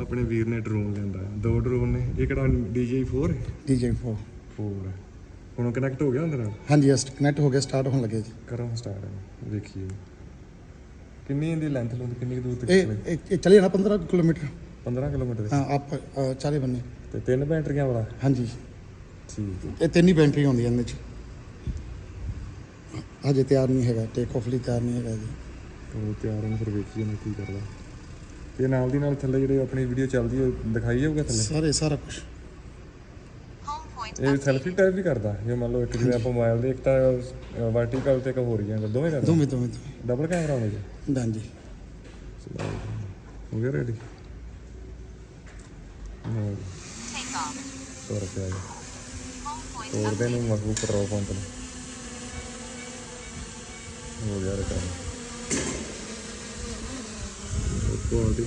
ਆਪਣੇ ਵੀਰ ਨੇ ਡਰੋਨ ਲੈਂਦਾ ਦੋ ਡਰੋਨ ਨੇ ਇਹ ਕਿਹੜਾ DJI4 ਹੈ? ਡੀਜੇ 4 4 ਹੁਣ ਕਨੈਕਟ ਹੋ ਗਿਆ ਉਹਦੇ ਨਾਲ? ਹਾਂਜੀ ਅਸ ਕਨੈਕਟ ਹੋ ਗਿਆ ਸਟਾਰਟ ਹੋਣ ਲੱਗੇ ਜੀ। ਕਰਾਂ ਸਟਾਰਟ ਵੇਖੀਏ। ਕਿੰਨੀ ਇਹਦੀ ਲੈਂਥ ਲੁੰਥ ਕਿੰਨੀ ਕੁ ਦੂਰ ਤੱਕ ਇਹ ਚਲੇ? ਇਹ- ਇਹ ਚੱਲੇ ਜਾਣਾ 15 ਕਿਲੋਮੀਟਰ। 15 ਕਿਲੋਮੀਟਰ ਹਾਂ ਆਪ ਅ, ਚਾਰੇ ਬੰਨੇ। ਤੇ ਤਿੰਨ ਬੈਟਰੀਆਂ ਵਾਲਾ? ਹਾਂਜੀ। ਠੀਕ ਹੈ। ਇਹ ਤਿੰਨ ਹੀ ਬੈਟਰੀ ਹੁੰਦੀਆਂ ਇਹਦੇ ਚ। ਹਜੇ ਤਿਆਰ ਨਹੀਂ ਹੈਗਾ ਟੇਕ ਆਫ ਲਈ ਤਿਆਰ ਨਹੀਂ ਹੈਗਾ ਜੀ। ਉਹ ਤਿਆਰ ਨੂੰ ਫਿਰ ਵੇਖੀਏ ਨੇ ਕੀ ਕਰਦਾ। ਤੇ ਨਾਲ ਦੀ ਨਾਲ ਥੱਲੇ ਜਿਹੜੇ ਆਪਣੀ ਵੀਡੀਓ ਚੱਲਦੀ ਹੈ ਦਿਖਾਈ ਜਾਊਗਾ ਥੱਲੇ? ਸਾਰੇ ਸਾਰਾ ਕੁਝ ਇਹ ਸੈਲਫੀ ਟਾਈਪ ਵੀ ਕਰਦਾ ਜੇ ਮੰਨ ਲਓ ਇੱਕ ਜਿਵੇਂ ਆਪਾਂ ਮੋਬਾਈਲ ਦੇ ਇੱਕ ਤਾਂ ਵਰਟੀਕਲ ਤੇ ਇੱਕ ਹੋ ਰਹੀ ਹੈ ਦੋਵੇਂ ਕਰਦਾ। ਦੋਵੇਂ ਦੋਵੇਂ ਡਬਲ ਕੈਮਰਾ ਹੋਣਾ ਜੀ। ਹਾਂਜੀ ਹੋ ਗਿਆ ਰੈਡੀ no Take off. ਤੋਰ ਪਿਆ ਜੀ? Home point ਤੋੜਦੇ ਨੂੰ ਮਜ਼ਬੂਤ ਪੈਟਰੋਲ ਪੰਪ ਨੂੰ। ਹੋ ਗਿਆ ਰਿਟਰਨ ਕੁਆਲਿਟੀ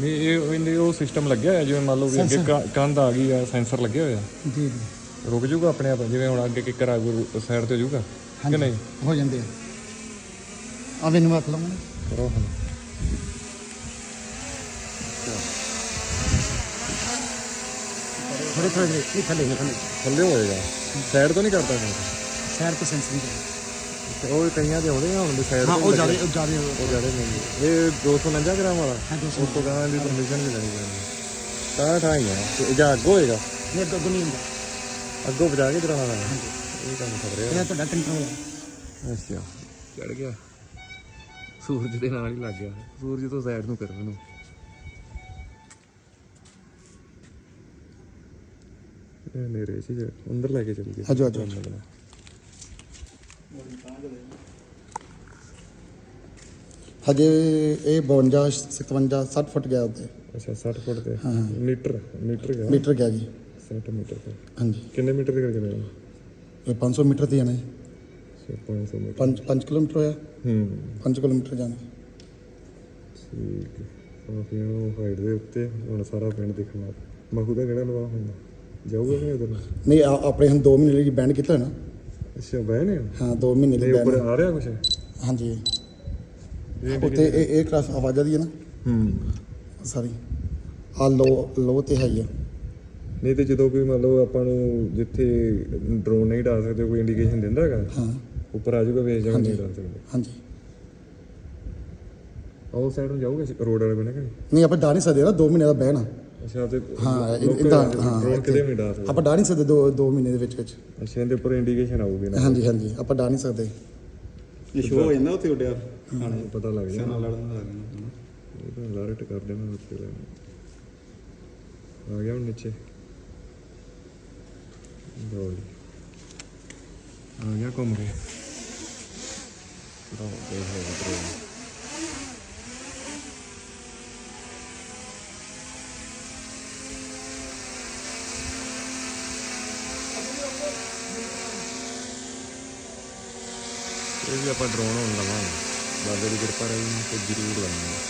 ਨਹੀਂ ਇਹ ਇਹਦੇ ਉਹ ਸਿਸਟਮ ਲੱਗਿਆ ਹੋਇਆ ਜਿਵੇਂ ਮੰਨ ਲਓ ਵੀ ਅੱਗੇ ਕ- ਕੰਧ ਆ ਗਈ ਆ ਸੈਂਸਰ ਲੱਗੇ ਹੋਏ ਆ। ਜੀ ਜੀ। ਰੁਕ ਜੂਗਾ ਆਪਣੇ ਆਪ ਜਿਵੇਂ ਹੁਣ ਅੱਗੇ ਕਿੱਕਰ ਆ ਸਾਈਡ ਤੇ ਜੂਗਾ ਕਿ ਨਹੀਂ? ਹੋ ਜਾਂਦੇ ਆ। ਆ ਮੈਨੂੰ ਹੱਥ ਲਾਉਣਾ ਕਰੋ ਹੁਣ। ਥੋੜੇ ਥੋੜੇ ਨਹੀਂ ਥੱਲੇ ਨਹੀਂ ਥੱਲੇ। ਥੱਲੇ ਹੋਏਗਾ ਸਾਈਡ ਤੋਂ ਨਹੀਂ ਕਰਦਾ ਕੋਈ ਸਾਈਡ ਤੋਂ ਸੈਂਸ ਨਹੀਂ ਤੇ ਉਹ ਕਈਆਂ ਦੇ ਆਉਂਦੇ ਆ ਹੁਣ ਸਾਈਡ ਹਾਂ ਉਹ ਹੀ ਜ਼ਿਆਦਾ। ਉਹ ਜ਼ਿਆਦਾ ਉਹ ਜਿਹੜੇ ਨਹੀਂ। ਇਹ 249 ਗ੍ਰਾਮ ਵਾਲਾ। ਹਾਂ 200 ਉਸ ਤੋਂ ਕਹਿੰਦਾ ਦੀ ਪਰਮਿਸ਼ਨ ਵੀ ਲੈਣੀ ਪੈਣੀ। ਤਾਂ ਠਾਈ ਆ। ਤੇ ਜਾਂ ਅੱਗੋਂ ਹੋਏਗਾ? ਨਹੀਂ ਅੱਗੋਂ ਨਹੀਂ ਹੁੰਦਾ। ਅੱਗੋਂ ਬਜਾ ਕੇ ਚਲਾਉਣਾ ਪੈਣਾ। ਇਹ ਕੰਮ ਖਬਰ ਰਿਹਾ ਇਹ ਤੁਹਾਡਾ ਕੰਟਰੋਲ ਹੈ ਅੱਛਾ। ਚੜ ਗਿਆ। ਸੂਰਜ ਦੇ ਨਾਲ ਹੀ ਲੱਗ ਗਿਆ। ਸੂਰਜ ਤੋਂ ਸਾਈਡ ਨੂੰ ਕਰ ਮੈਨੂੰ। ਨੇਰੇ ਸੀ ਜੇ ਅੰਦਰ ਲੈ ਕੇ ਚਲੀ ਗਈ ਆਜੋ, ਆਜੋ। ਹਜੇ ਇਹ 52 57 60 ਫੁੱਟ ਗਿਆ ਉੱਤੇ। ਅੱਛਾ 60 ਫੁੱਟ ਤੇ। ਹਾਂ। ਮੀਟਰ ਮੀਟਰ ਗਿਆ। ਮੀਟਰ ਗਿਆ ਜੀ। ਸੈਂਟੀਮੀਟਰ ਤੇ। ਹਾਂਜੀ। ਕਿੰਨੇ ਮੀਟਰ ਦੇ ਕਰਕੇ ਜਾਣਾ ਇਹ 500 ਮੀਟਰ ਤੇ ਜਾਣਾ ਜੀ। 500 ਮੀਟਰ। 5 5 ਕਿਲੋਮੀਟਰ ਹੋਇਆ। ਹੂੰ। 5 ਕਿਲੋਮੀਟਰ ਜਾਣਾ। ਠੀਕ ਹੈ। ਕਾਫੀ ਉਹ ਹਾਈਟ ਦੇ ਉੱਤੇ ਹੁਣ ਸਾਰਾ ਪਿੰਡ ਦੇਖਣਾ। ਮਹੂ ਦਾ ਕਿਹੜਾ ਲਵਾ ਹੁੰਦਾ? ਜਾਊਗਾ ਕਿ ਉਧਰ? ਨਹੀਂ ਆ- ਆਪਣੇ ਹੁਣ 2 ਮਹੀਨੇ ਲਈ ਬੈਂਡ ਕੀਤਾ ਨਾ। ਅੱਛਾ ਬਹਿ ਨੇ ਹਾਂ 2 ਮਹੀਨੇ ਤੇ ਲਈ ਉੱਪਰ ਬੈਂਡ ਆ ਰਿਹਾ ਕੁਛ? ਹਾਂਜੀ। ਉੱਤੇ ਇਹ ਇਹ ਕਲਾਸ ਆਵਾਜ਼ਾਂ ਦੀ ਹੈ ਨਾ? ਹੂੰ। ਸਾਰੀ ਆ ਲੋ ਲੋ ਤੇ ਹੈ ਹੀ ਆ ਨਹੀਂ ਤੇ ਜਦੋਂ ਕੋਈ ਮੰਨ ਲਓ ਆਪਾਂ ਨੂੰ ਜਿੱਥੇ ਡਰੋਨ ਨਹੀਂ ਡਾ ਸਕਦੇ ਕੋਈ ਇੰਡੀਕੇਸ਼ਨ ਦਿੰਦਾ ਹੈਗਾ? ਹਾਂ। ਉੱਪਰ ਆ ਜਾਊਗਾ ਵੇਚ ਜਾਊਗਾ ਨਹੀਂ ਡਾ ਸਕਦੇ। ਹਾਂਜੀ। ਆਉ ਸਾਈਡ ਨੂੰ ਜਾਊਗਾ ਰੋਡ ਵਾਲੇ ਬਣੇ ਕਿ ਨਹੀਂ? ਨਹੀਂ ਆਪਾਂ ਡਾ ਨਹੀਂ ਸਕਦੇ ਨਾ 2 ਮਹੀਨੇ ਦਾ ਬੈਨ ਆ। ਅੱਛਾ ਤੇ ਹਾਂ, ਇੱਦਾਂ, ਡਰੋਨ ਹਾਂ, ਕਿਤੇ ਵੀ ਨਹੀਂ ਡਾ ਸਕਦੇ ਆਪਾਂ ਡਾ ਨਹੀਂ ਸਕਦੇ 2 2 ਮਹੀਨੇ ਦੇ ਵਿੱਚ ਵਿੱਚ। ਅੱਛਾ ਇਹਦੇ ਉੱਪਰ ਇੰਡੀਕੇਸ਼ਨ ਆਊਗੀ ਨਾ। ਹਾਂਜੀ ਹਾਂਜੀ ਆਪਾਂ ਡਾ ਨਹੀਂ ਸਕਦੇ। ਇਹ ਸ਼ੋਅ ਹੋ ਜਾਂਦਾ ਉੱਥੇ ਉੱਡਿਆ ਖਾਣੇ ਪਤਾ ਲੱਗ ਜਾਣਾ ਨਾਲ ਲੜਨ ਦਾ ਲੱਗਣਾ ਇਹ ਤਾਂ ਅਲਰਟ ਕਰ ਦੇਣਾ ਉੱਤੇ ਲੈ ਆ ਗਿਆ ਹੁਣ ਨੀਚੇ। ਗੋਲ ਆ ਗਿਆ ਘੁੰਮ ਕੇ। ਲਓ ਦੇਖ ਲਓ ਡਰੋਨ ਇਹ ਵੀ ਆਪਾਂ ਡਰੋਨ ਹੋਣ ਲਵਾਂਗੇ। ਬਾਬੇ ਦੀ ਕਿਰਪਾ ਰਹੀ ਤੇ ਜ਼ਰੂਰ ਲਾਵਾਂਗੇ।